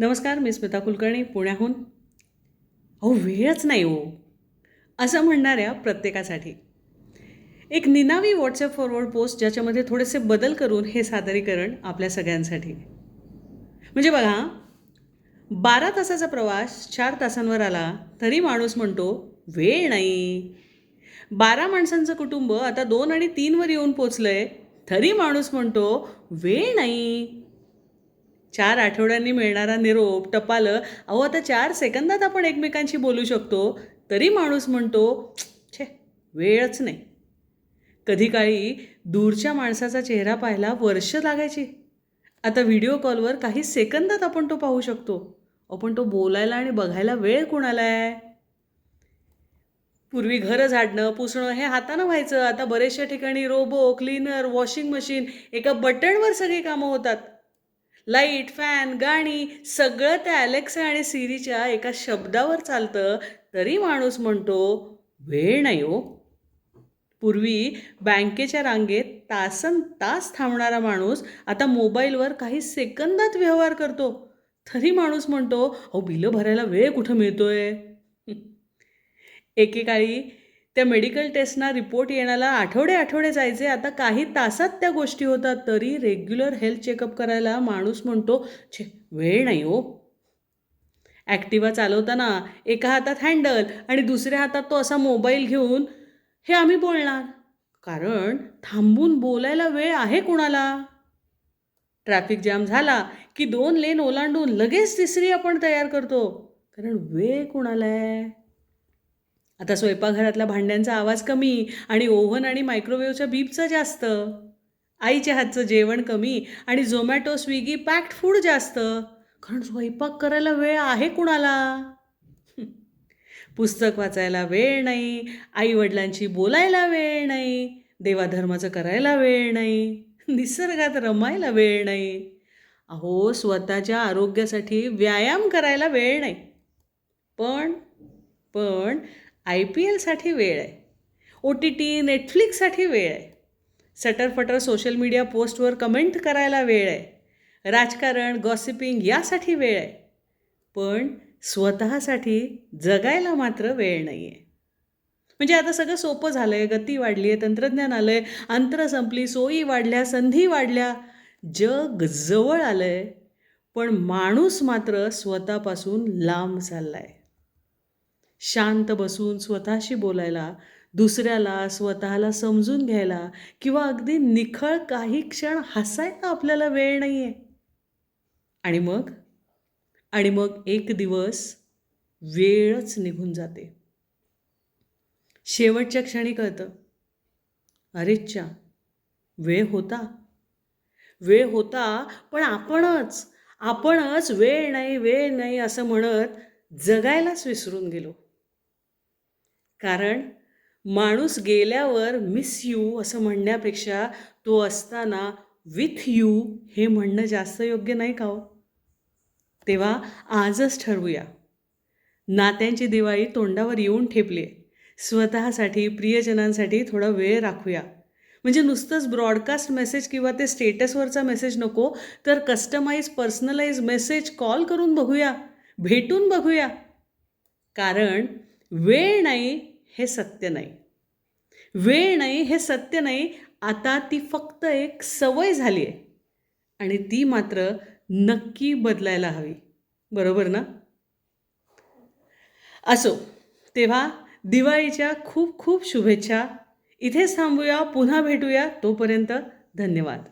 नमस्कार मी स्मिता कुलकर्णी पुण्याहून. अहो वेळच नाही हो. असं म्हणणाऱ्या प्रत्येकासाठी. एक निनावी व्हॉट्सअप फॉरवर्ड पोस्ट ज्याच्यामध्ये थोडेसे बदल करून हे सादरीकरण आपल्या सगळ्यांसाठी. म्हणजे बघा बारा तासाचा प्रवास चार तासांवर आला तरी माणूस म्हणतो वेळ नाही. बारा माणसांचं कुटुंब आता दोन आणि तीनवर येऊन पोचलं आहे तरी माणूस म्हणतो वेळ नाही. चार आठवड्यांनी मिळणारा निरोप टपालं अहो आता चार सेकंदात आपण एकमेकांशी बोलू शकतो. तरी माणूस म्हणतो छे वेळच नाही. कधी काळी दूरच्या माणसाचा चेहरा पाहायला वर्ष लागायची. आता व्हिडिओ कॉलवर काही सेकंदात आपण तो पाहू शकतो. आपण तो बोलायला आणि बघायला वेळ कोणाला आहे? पूर्वी घरं झाडणं पुसणं हे हातानं व्हायचं. आता बरेचशा ठिकाणी रोबो क्लीनर वॉशिंग मशीन एका बटणवर सगळी कामं होतात. लाइट फॅन गाणी सगळं त्या ॲलेक्सा आणि सिरीच्या एका शब्दावर चालतं. तरी माणूस म्हणतो वेळ नाही हो. पूर्वी बँकेच्या रांगेत तासन तास थांबणारा माणूस आता मोबाईलवर काही सेकंदात व्यवहार करतो. तरी माणूस म्हणतो अहो बिलं भरायला वेळ कुठं मिळतोय? एकेकाळी त्या मेडिकल टेस्टना रिपोर्ट येण्याला आठवडे आठवडे जायचे. आता काही तासात त्या गोष्टी होतात. तरी रेग्युलर हेल्थ चेकअप करायला माणूस म्हणतो छे वेळ नाही हो. ॲक्टिवा चालवताना एका हातात हँडल आणि दुसऱ्या हातात तो असा मोबाईल घेऊन हे आम्ही बोलणार. कारण थांबून बोलायला वेळ आहे कुणाला? ट्रॅफिक जाम झाला की दोन लेन ओलांडून लगेच तिसरी आपण तयार करतो. कारण वेळ कुणाला आहे? आता स्वयंपाकघरातल्या भांड्यांचा आवाज कमी आणि ओव्हन आणि मायक्रोवेव्हच्या बीपचं जास्त. आईच्या हातचं जेवण कमी आणि झोमॅटो स्विगी पॅक्ड फूड जास्त. कारण स्वयंपाक करायला वेळ आहे कुणाला? पुस्तक वाचायला वेळ नाही आईवडिलांशी बोलायला वेळ नाही देवाधर्माचं करायला वेळ नाही निसर्गात रमायला वेळ नाही. अहो स्वतःच्या आरोग्यासाठी व्यायाम करायला वेळ नाही. पण पण आय पी एलसाठी वेळ आहे. ओ टी टी नेटफ्लिक्ससाठी वेळ आहे. सटरफटर सोशल मीडिया पोस्टवर कमेंट करायला वेळ आहे. राजकारण गॉसिपिंग यासाठी वेळ आहे. पण स्वतःसाठी जगायला मात्र वेळ नाही आहे म्हणजे आता सगळं सोपं झालं आहे गती वाढली आहे तंत्रज्ञान आलं आहे अंतर संपली सोयी वाढल्या संधी वाढल्या जग जवळ आलं आहे पण माणूस मात्र स्वतःपासून लांब चालला आहे शांत बसून स्वतःशी बोलायला दुसऱ्याला स्वतःला समजून घ्यायला किंवा अगदी निखळ काही क्षण हसायला आपल्याला वेळ नाही आहे आणि मग? आणि मग एक दिवस वेळच निघून जाते. शेवटच्या क्षणी कळतं. अरेच्छा वेळ होता. वेळ होता पण आपणच आपणच वेळ नाही वेळ नाही असं म्हणत जगायलाच विसरून गेलो. कारण माणूस गेल्यावर मिस यू असं म्हणण्यापेक्षा तो असताना विथ यू हे म्हणणं जास्त योग्य नाही का हो? तेव्हा आजच ठरवूया. नात्यांची दिवाळी तोंडावर येऊन ठेपली आहे स्वतःसाठी प्रियजनांसाठी थोडा वेळ राखूया. म्हणजे नुसतंच ब्रॉडकास्ट मेसेज किंवा ते स्टेटसवरचा मेसेज नको तर कस्टमाइज पर्सनलाइज मेसेज कॉल करून बघूया. भेटून बघूया. कारण वेळ नाही हे सत्य नाही. वेळ नाही हे सत्य नाही. आता ती फक्त एक सवय झाली आहे. आणि ती मात्र नक्की बदलायला हवी. बरोबर ना? असो तेव्हा दिवाळीच्या खूप खूप शुभेच्छा. इथेच थांबूया पुन्हा भेटूया. तोपर्यंत धन्यवाद.